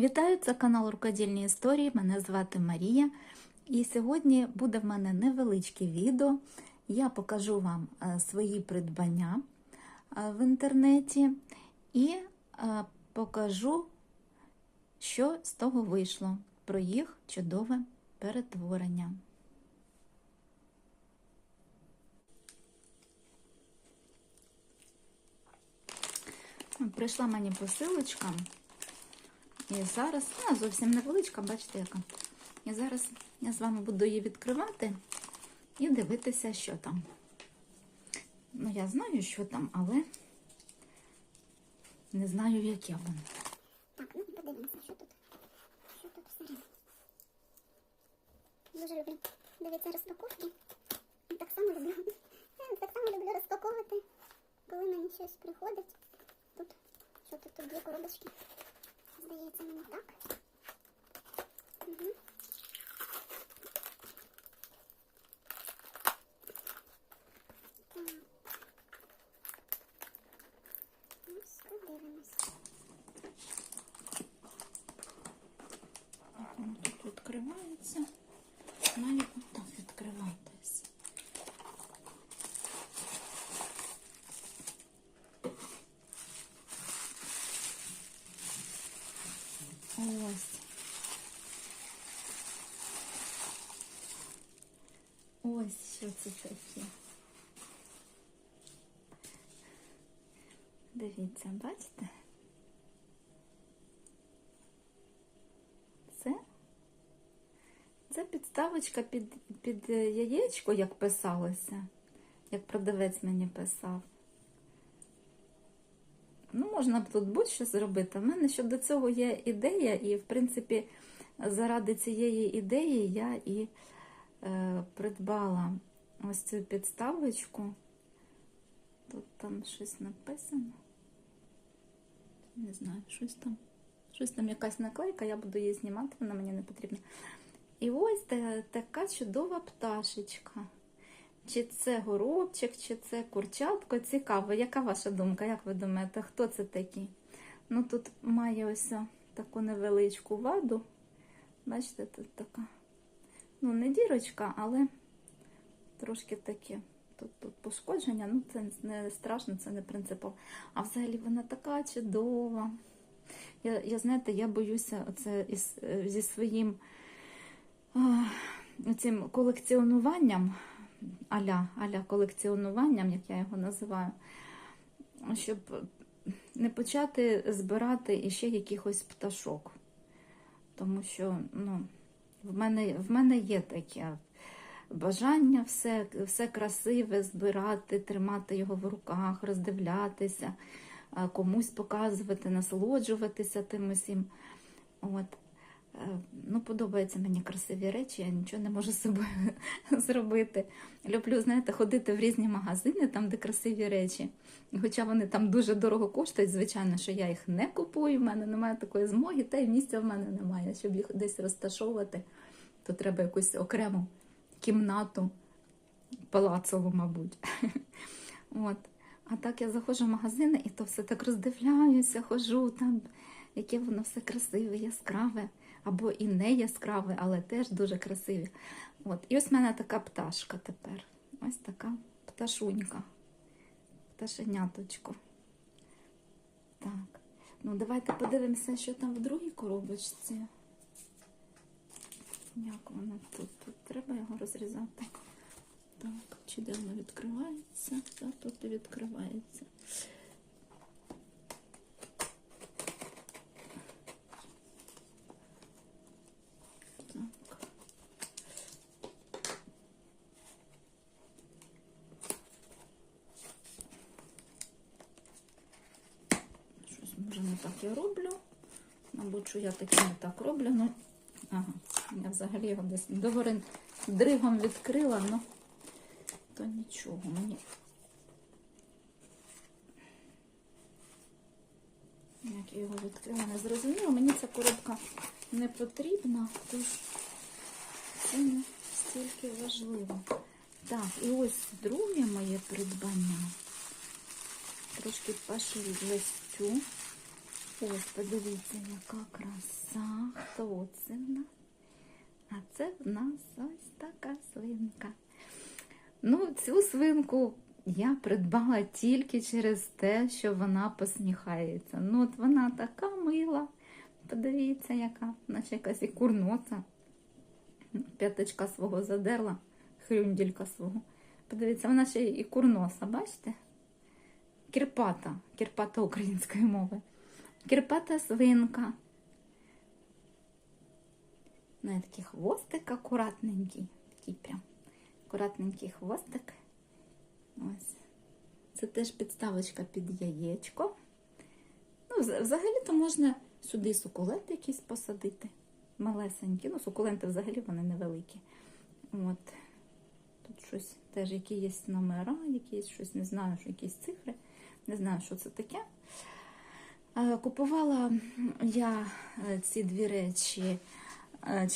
Вітаю, це канал Рукодільні історії. Мене звати Марія. І сьогодні буде в мене невеличке відео. Я покажу вам е, свої придбання е, в інтернеті і е, покажу, що з того вийшло про їх чудове перетворення. Прийшла мені посилочка. І зараз, вона зовсім невеличка, бачите, яка. І зараз я з вами буду її відкривати і дивитися, що там. Ну, я знаю, що там, але не знаю, яке воно. Так, ну подивимося, що тут. Що тут всередині. Дуже люблю дивитися розпаковки. Так само люблю. Я так само люблю розпаковувати, коли мені щось приходить. Тут, що тут, тут дві коробочки. Здається, мені так. Угу. Так. Ось подивимось. Як воно тут відкривається. Має отак відкриватись. Ось. Ось що це таке. Дивіться, бачите? Це це підставочка під, під яєчко, як писалося, як продавець мені писав. Ну, можна б тут будь-що зробити. У мене щодо цього є ідея, і, в принципі, заради цієї ідеї я і е, придбала ось цю підставочку. Тут там щось написано. Не знаю, щось там. Щось там якась наклейка, я буду її знімати, вона мені не потрібна. І ось та, така чудова пташечка. Чи це горобчик, чи це курчатко. Цікаво, яка ваша думка? Як ви думаєте, хто це такий? Ну, тут має ось таку невеличку ваду. Бачите, тут така. Ну, не дірочка, але трошки таке. Тут, тут пошкодження, ну це не страшно, це не принципово. А взагалі вона така чудова. Я, я знаєте, я боюся оце із, зі своїм цим колекціонуванням, аля, аля колекціонуванням, як я його називаю, щоб не почати збирати іще якихось пташок. Тому що ну, в, мене, в мене є таке бажання все, все красиве збирати, тримати його в руках, роздивлятися комусь показувати, насолоджуватися тим усім. От. Ну, подобаються мені красиві речі, я нічого не можу з собою зробити. Люблю, знаєте, ходити в різні магазини, там, де красиві речі. Хоча вони там дуже дорого коштують, звичайно, що я їх не купую, в мене немає такої змоги, та й місця в мене немає. Щоб їх десь розташовувати, то треба якусь окрему кімнату, палацову, мабуть. От. А так я заходжу в магазини і то все так роздивляюся, хожу там, яке воно все красиве, яскраве, або і не яскраве, але теж дуже красиве. От. І ось в мене така пташка тепер. Ось така пташунька, пташеняточко. Так, ну давайте подивимося, що там в другій коробочці. Як воно тут? Тут треба його розрізати. Так, чи де воно відкривається? Так, тут і відкривається. Щось може не так я роблю. Мабуть, що я таки не так роблю. Ну, ага, я взагалі його десь догори дригом відкрила, ну то нічого мені. Як я його відкрила, не зрозуміло. Мені ця коробка не потрібна, тож це не стільки важливо. Так, і ось друге моє придбання. Трошки пошли. Ось, подивіться, яка краса. Хто це в нас? А це в нас ось така свинка. Ну, цю свинку я придбала тільки через те, що вона посміхається. Ну, от вона така мила. Подивіться, яка, наче якась і курноса. П'яточка свого задерла, хрюнділька свого. Подивіться, вона ще і курноса, бачите? Кірпата, кірпата української мови. Кірпата свинка. Неї такий хвостик акуратненький. Такий прям акуратненький хвостик. Ось. Це теж підставочка під яєчко. Ну, взагалі-то можна сюди сукуленти якісь посадити. Малесенькі. Ну, сукуленти взагалі вони невеликі. От. Тут щось теж які є номера, якісь щось, не знаю, що якісь цифри. Не знаю, що це таке. Е, Купувала я е, ці дві речі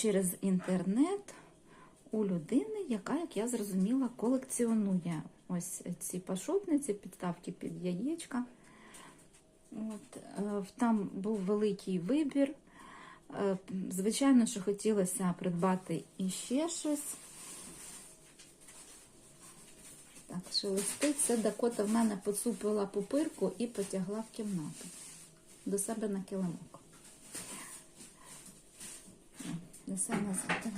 через інтернет у людини, яка, як я зрозуміла, колекціонує ось ці пашотниці, підставки під яєчка. От, е, там був великий вибір. Е, Звичайно, що хотілося придбати іще щось. Так, шелестить. Це Дакота в мене поцупила пупирку і потягла в кімнату до себе на килимок. Несе назад.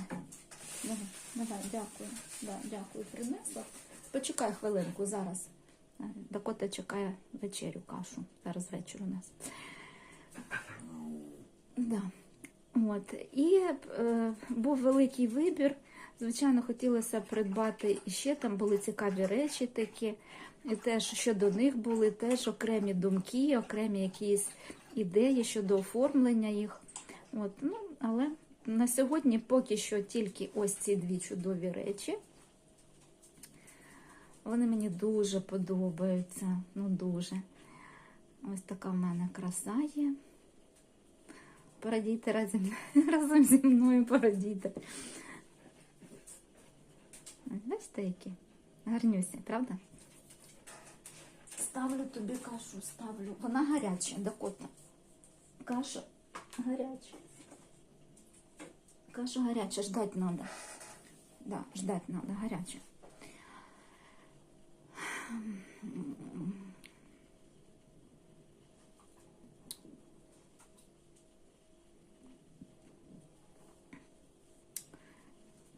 Давай. Давай, дякую. Да, дякую, принесла. Почекай хвилинку зараз. Дакота чекає вечерю, кашу. Зараз вечір у нас. Да. От. І е, був великий вибір. Звичайно, хотілося придбати і ще там були цікаві речі такі. І теж щодо них були теж окремі думки, окремі якісь ідеї щодо оформлення їх. От, ну, але на сьогодні поки що тільки ось ці дві чудові речі. Вони мені дуже подобаються. Ну, дуже. Ось така в мене краса є. Порадійте разом, разом зі мною, порадійте. Бачите, які? Гарнюсі, правда? Ставлю тобі кашу, ставлю. Вона гаряча, Дакота. Каша гаряча. Каша гаряча, ждать надо. Да, ждать надо, гаряча.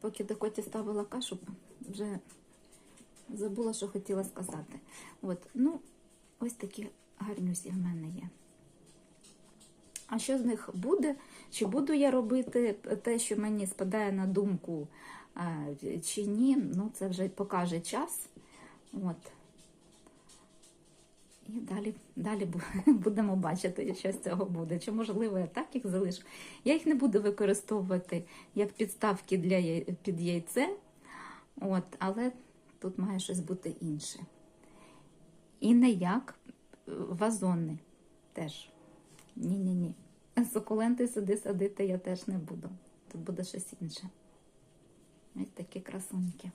Поки Дакоті ставила кашу, вже забула, що хотіла сказати. От, ну, ось такі гарнюсі в мене є. А що з них буде? Чи буду я робити те, що мені спадає на думку, чи ні? Ну, це вже покаже час. От. І далі, далі будемо бачити, що з цього буде. Чи можливо я так їх залишу. Я їх не буду використовувати як підставки для під яйце, от, але тут має щось бути інше. І не як е, вазони теж. Ні-ні-ні. Сукуленти сюди садити я теж не буду. Тут буде щось інше. Ось такі красунки.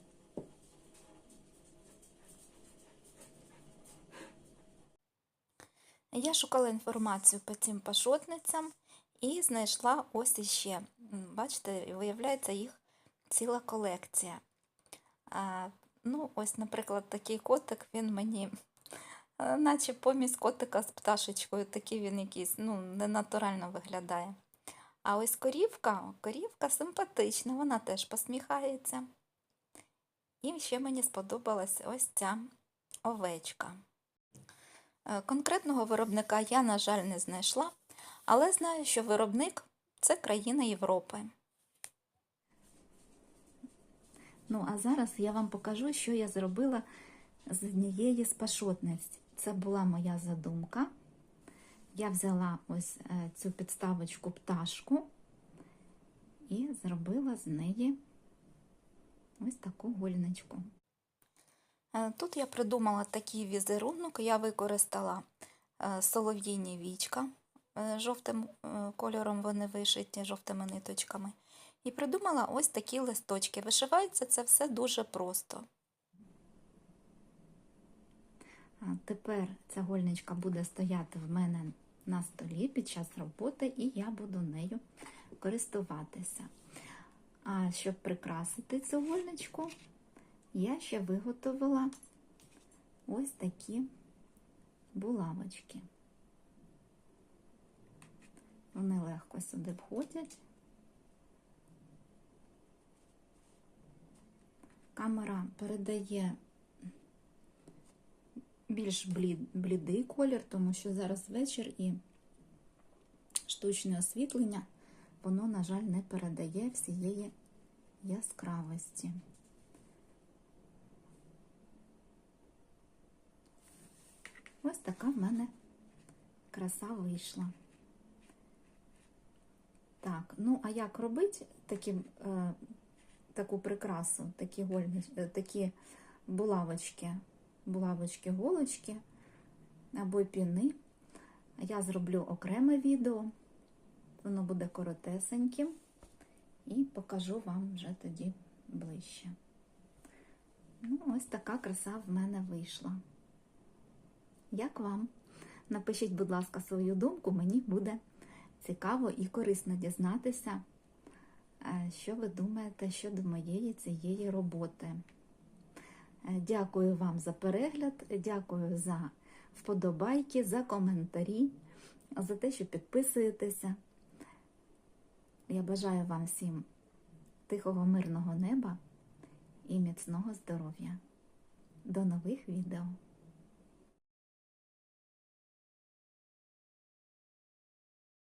Я шукала інформацію по цим пашотницям і знайшла ось іще. Бачите, виявляється, їх ціла колекція. А, ну, ось, наприклад, такий котик, він мені, наче помість котика з пташечкою, такий він якийсь, ну, ненатурально виглядає. А ось корівка, корівка симпатична, вона теж посміхається. І ще мені сподобалась ось ця овечка. Е, Конкретного виробника я, на жаль, не знайшла, але знаю, що виробник це країна Європи. Ну, а зараз я вам покажу, що я зробила з однієї з пашотниць. Це була моя задумка. Я взяла ось е, цю підставочку пташку і зробила з неї ось таку гольничку. Е, Тут я придумала такий візерунок. Я використала е, солов'їні вічка. Жовтим кольором вони вишиті жовтими ниточками. І придумала ось такі листочки. Вишивається це все дуже просто. А тепер ця гольничка буде стояти в мене на столі під час роботи, і я буду нею користуватися. А щоб прикрасити цю вольничку, я ще виготовила ось такі булавочки. Вони легко сюди входять. Камера передає більш блід- блідий колір, тому що зараз вечір і штучне освітлення, воно, на жаль, не передає всієї яскравості. Ось така в мене краса вийшла. Так, ну а як робити такі, е, таку прикрасу, такі, гольни, е, такі булавочки, булавочки, голочки або піни? Я зроблю окреме відео, воно буде коротесеньким, і покажу вам вже тоді ближче. Ну, ось така краса в мене вийшла. Як вам? Напишіть, будь ласка, свою думку, мені буде цікаво і корисно дізнатися, е, що ви думаєте щодо моєї цієї роботи. Е, Дякую вам за перегляд, дякую за вподобайки, за коментарі, за те, що підписуєтеся. Я бажаю вам всім тихого, мирного неба і міцного здоров'я. До нових відео!